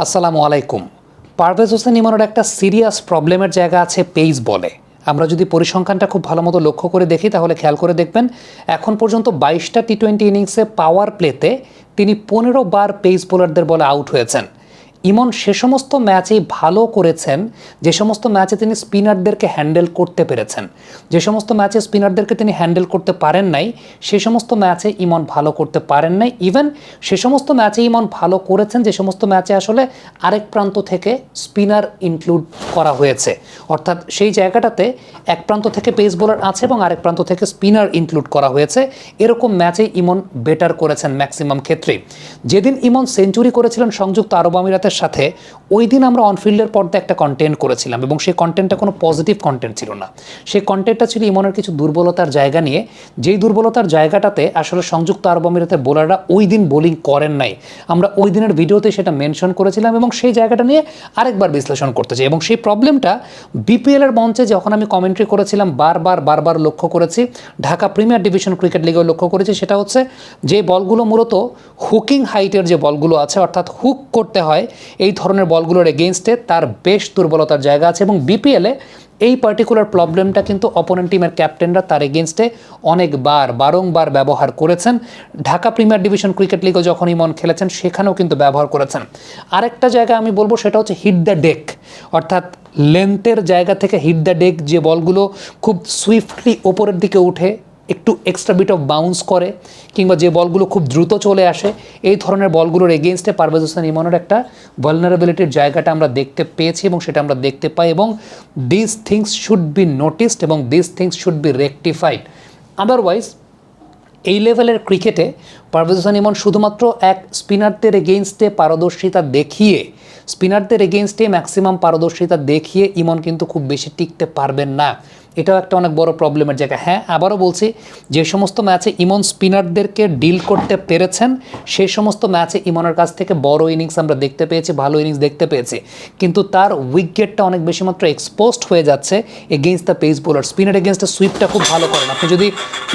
আসসালামু আলাইকুম। পারভেজ হোসেন ইমানোর একটা সিরিয়াস প্রবলেমের জায়গা আছে পেইজ বলে। আমরা যদি পরিসংখ্যানটা খুব ভালো মতো লক্ষ্য করে দেখি, তাহলে খেয়াল করে দেখবেন, এখন পর্যন্ত বাইশটা টি টোয়েন্টি ইনিংসে পাওয়ার প্লেতে তিনি পনেরো বার পেস বোলারদের বলে আউট হয়েছেন। ইমন সে সমস্ত ম্যাচেই ভালো করেছেন, যে সমস্ত ম্যাচে তিনি স্পিনারদেরকে হ্যান্ডেল করতে পেরেছেন। যে সমস্ত ম্যাচে স্পিনারদেরকে তিনি হ্যান্ডেল করতে পারেন নাই, সে সমস্ত ম্যাচে ইমন ভালো করতে পারেন নাই। ইভেন সে সমস্ত ম্যাচে ইমন ভালো করেছেন, যে সমস্ত ম্যাচে আসলে আরেক প্রান্ত থেকে স্পিনার ইনক্লুড করা হয়েছে। অর্থাৎ সেই জায়গাটাতে এক প্রান্ত থেকে পেস বোলার আছে এবং আরেক প্রান্ত থেকে স্পিনার ইনক্লুড করা হয়েছে। এরকম ম্যাচে ইমন বেটার করেছেন ম্যাক্সিমাম ক্ষেত্রে যেদিন ইমন সেঞ্চুরি করেছিলেন সংযুক্ত আরব আমিরাতের সাথে ওই দিন আমরা অনফিল্ডের পর্দায় একটা কন্টেন্ট করেছিলাম এবং সেই কন্টেন্টটা কোনো পজিটিভ কন্টেন্ট ছিল না। সেই কন্টেন্টটা ছিল ইমনের কিছু দুর্বলতার জায়গা নিয়ে। যেই দুর্বলতার জায়গাটাতে আসলে সংযুক্ত আরব আমিরাতের বোলাররা ওই দিন বোলিং করেন নাই। আমরা ওই দিনের ভিডিওতে সেটা মেনশন করেছিলাম এবং সেই জায়গাটা নিয়ে আরেকবার বিশ্লেষণ করতে চাই এবং সেই প্রবলেমটা বিপিএলের মঞ্চে যখন আমি কমেন্ট্রি করেছিলাম, বারবার বারবার লক্ষ্য করেছি, ঢাকা প্রিমিয়ার ডিভিশন ক্রিকেট লিগেও লক্ষ্য করেছি, সেটা হচ্ছে যে বলগুলো মূলত হুকিং হাইটের যে বলগুলো আছে, অর্থাৎ হুক করতে হয়, এই ধরনের বলগুলোর এগেনস্টে তার বেশ দুর্বলতার জায়গা আছে এবং বিপিএলে এই পার্টিকুলার প্রবলেমটা কিন্তু অপোনেন্ট টিমের ক্যাপ্টেনরা তার এগেনস্টে অনেকবার, বারংবার ব্যবহার করেছেন। ঢাকা প্রিমিয়ার ডিভিশন ক্রিকেট লিগও যখন ইমন খেলেছেন, সেখানেও কিন্তু ব্যবহার করেছেন। আরেকটা জায়গা আমি বলব, সেটা হচ্ছে হিট দ্য ডেক অর্থাৎ লেন্থের জায়গা থেকে হিট দ্য ডেক যে বলগুলো খুব সুইফটলি ওপরের দিকে উঠে একটু এক্সট্রা বিট অফ বাউন্স করে, কিংবা যে বলগুলো খুব দ্রুত চলে আসে, এই ধরনের বলগুলোর এগেনস্টে পারভেজ হোসেন ইমনের একটা ভালনারেবিলিটির জায়গাটা আমরা দেখতে পেয়েছি এবং সেটা আমরা দেখতে পাই এবং this things should be noticed এবং this things should be rectified otherwise এই লেভেলের ক্রিকেটে পারভেজ হোসেন ইমন শুধুমাত্র এক স্পিনারদের এগেনস্টে পারদর্শিতা দেখিয়ে স্পিনারদের এগেনস্টে ম্যাক্সিমাম পারদর্শিতা দেখিয়ে ইমন কিন্তু খুব বেশি টিকতে পারবেন না। এটাও একটা অনেক বড় প্রবলেমের জায়গা। হ্যাঁ আবারও বলছি, যে সমস্ত ম্যাচে ইমন স্পিনারদেরকে ডিল করতে পেরেছেন, সেই সমস্ত ম্যাচে ইমনের কাছ থেকে বড় ইনিংস আমরা দেখতে পেয়েছি, ভালো ইনিংস দেখতে পেয়েছি। কিন্তু তার উইকেটটা অনেক বেশি মাত্র এক্সপোজড হয়ে যাচ্ছে against the pace bowler spinner এগেনস্টে সুইপটা খুব ভালো করেন। আপনি যদি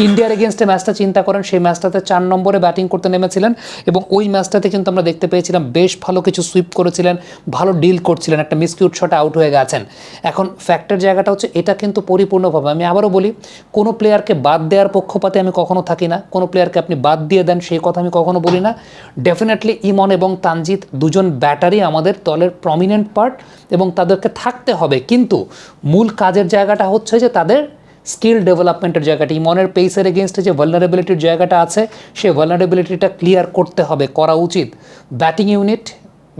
ইন্ডিয়ার এগেনস্টে ম্যাচটা চিন্তা করেন, সেই ম্যাচটাতে চার নম্বরে ব্যাটিং করতে নেমেছিলেন এবং ওই ম্যাচটাতে কিন্তু আমরা দেখতে পেয়েছিলাম বেশ ভালো কিছু সুইপ করেছিলেন, ভালো ডিল করছিলেন, একটা মিসকিউট শটে আউট হয়ে গেছেন। এখন ফ্যাক্টের জায়গাটা হচ্ছে, এটা কিন্তু পরিপূর্ণভাবে। আমি আবারও বলি, কোনো প্লেয়ারকে বাদ দেওয়ার পক্ষপাতে আমি কখনো থাকি না। কোনো প্লেয়ারকে আপনি বাদ দিয়ে দেন, সেই কথা আমি কখনো বলি না। ডেফিনেটলি ইমন এবং তানজিৎ দুজন ব্যাটারি আমাদের দলের প্রমিনেন্ট পার্ট এবং তাদেরকে থাকতে হবে। কিন্তু মূল কাজের জায়গাটা হচ্ছে যে তাদের স্কিল ডেভেলপমেন্টের জায়গাটা। ইমনের পেসের এগেনস্টে যে ভালনারেবিলিটির জায়গাটা আছে সেই ভালনারেবিলিটিটা ক্লিয়ার করতে হবে, করা উচিত। ব্যাটিং ইউনিট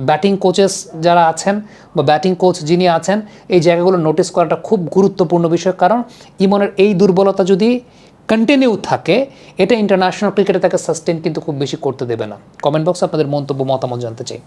ব্যাটিং কোচেস যারা আছেন বা ব্যাটিং কোচ যিনি আছেন, এই জায়গাগুলো নোটিস করাটা খুব গুরুত্বপূর্ণ বিষয়। কারণ ইমনের এই দুর্বলতা যদি কন্টিনিউ থাকে, এটা ইন্টারন্যাশনাল ক্রিকেটে তাকে সাস্টেন কিন্তু খুব বেশি করতে দেবে না। কমেন্ট বক্সে আপনাদের মন্তব্য, মতামত জানতে চাই।